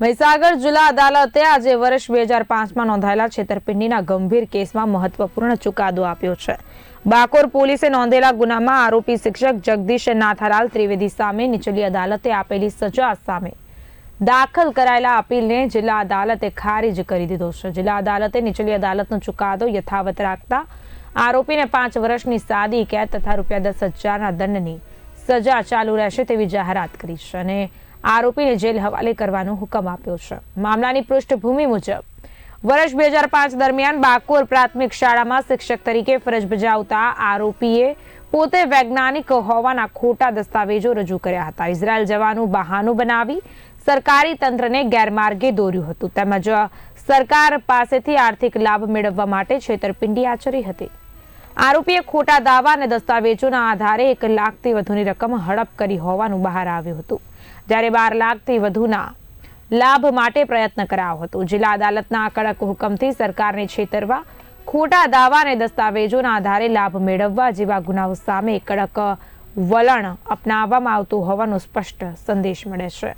મહીસાગર જિલ્લા અદાલતે આજે વર્ષ બે હજાર પાંચમાં નોંધાયેલા છેતરપિંડીના ગંભીર કેસમાં મહત્વપૂર્ણ ચુકાદો આપ્યો છે. બાકોર પોલીસે નોંધેલા ગુનામાં આરોપી શિક્ષક જગદીશ નાથાલાલ ત્રિવેદી સામે નીચલી અદાલતે આપેલી સજા સામે દાખલ કરાયેલા અપીલને જિલ્લા અદાલતે ખારીજ કરી દીધો છે. જિલ્લા અદાલતે નીચલી અદાલતનો ચુકાદો યથાવત રાખતા આરોપીને પાંચ વર્ષની સાદી કેદ તથા રૂપિયા દસ હજારના દંડની સજા ચાલુ રહેશે તેવી જાહેરાત કરી છે અને આરોપીને જેલ હવાલે કરવાનો હુકમ આપ્યો છે. મામલાની પૃષ્ઠભૂમિ મુજબ, વર્ષ બે હજાર પાંચ દરમિયાન બાકોર પ્રાથમિક શાળામાં શિક્ષક તરીકે ફરજ બજાવતા આરોપીએ પોતે વૈજ્ઞાનિક હોવાના ખોટા દસ્તાવેજો રજૂ કર્યા હતા. ઇઝરાયલ જવાનું બહાનું બનાવી સરકારી તંત્રને ગેરમાર્ગે દોર્યું હતું. તેમજ સરકાર પાસેથી આર્થિક લાભ મેળવવા માટે છેતરપિંડી આચરી હતી. આરોપીએ ખોટા દાવા અને દસ્તાવેજોના આધારે એક લાખથી વધુની રકમ હડપ કરી હોવાનું બહાર આવ્યું હતું. જ્યારે બાર લાખથી વધુના લાભ માટે પ્રયત્ન કરાયો હતો. જિલ્લા અદાલતના આ કડક હુકમથી સરકારને છેતરવા, ખોટા દાવા અને દસ્તાવેજોના આધારે લાભ મેળવવા જેવા ગુનાઓ સામે કડક વલણ અપનાવવામાં આવતું હોવાનો સ્પષ્ટ સંદેશ મળે છે.